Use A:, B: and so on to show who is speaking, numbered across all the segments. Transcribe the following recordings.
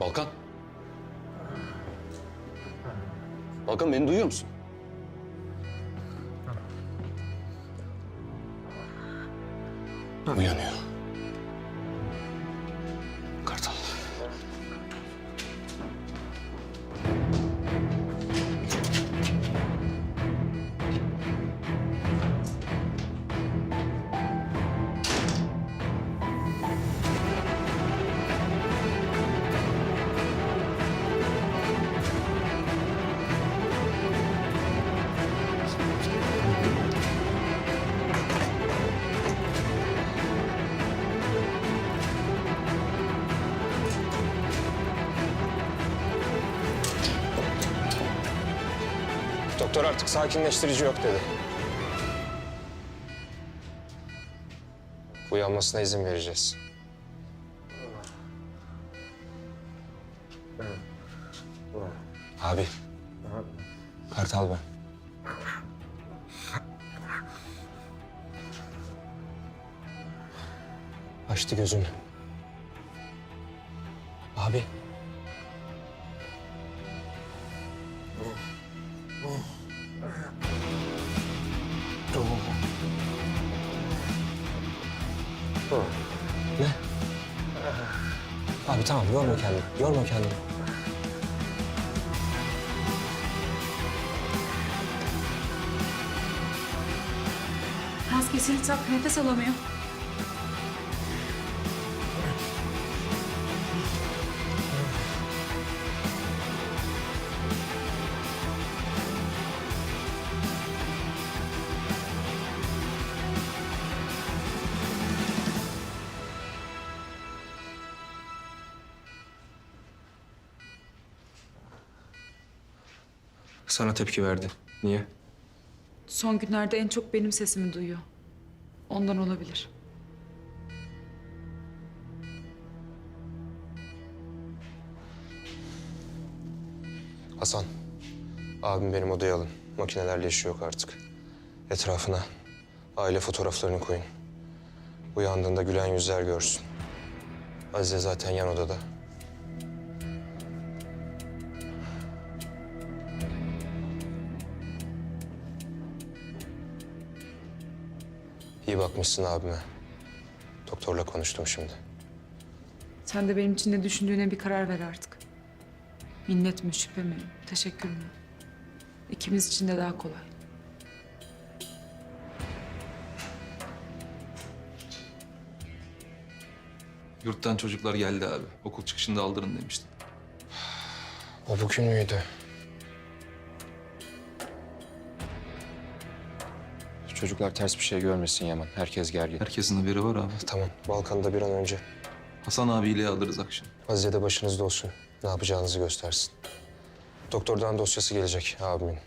A: Balkan. Balkan beni duyuyor musun? Uyanıyor.
B: Doktor artık sakinleştirici yok dedi. Uyanmasına izin vereceğiz. Abi. Kartal ben. Açtı gözünü. Abi. Ne? Abi tamam yorma kendini. Yorma kendini.
C: Maskesini tak, nefes alamıyor.
B: Sana tepki verdi. Niye?
C: Son günlerde en çok benim sesimi duyuyor. Ondan olabilir.
B: Hasan. Abim benim odaya alın. Makinelerle işi yok artık. Etrafına aile fotoğraflarını koyun. Uyandığında gülen yüzler görsün. Azize zaten yan odada. İyi bakmışsın abime. Doktorla konuştum şimdi.
C: Sen de benim için ne düşündüğüne bir karar ver artık. Minnet mi, şüphe mi, teşekkür mü? İkimiz için de daha kolay.
D: Yurttan çocuklar geldi abi. Okul çıkışında aldırın demiştin.
B: O bugün müydü? Çocuklar ters bir şey görmesin Yaman. Herkes gergin.
D: Herkesin haberi var abi.
B: Tamam, Balkan'da bir an önce.
D: Hasan abiyle alırız akşam.
B: Azize de başınızda olsun. Ne yapacağınızı göstersin. Doktordan dosyası gelecek abimin.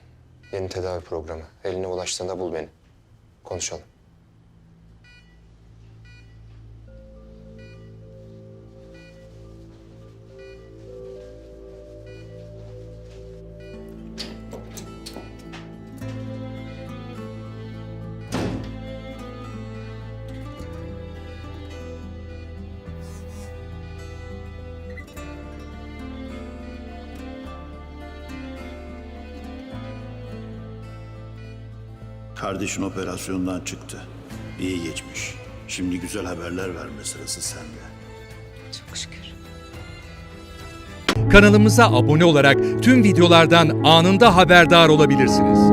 B: Yeni tedavi programı. Eline ulaştığında bul beni. Konuşalım.
E: Kardeşin operasyondan çıktı. İyi geçmiş. Şimdi güzel haberler verme sırası sende.
C: Çok şükür.
F: Kanalımıza abone olarak tüm videolardan anında haberdar olabilirsiniz.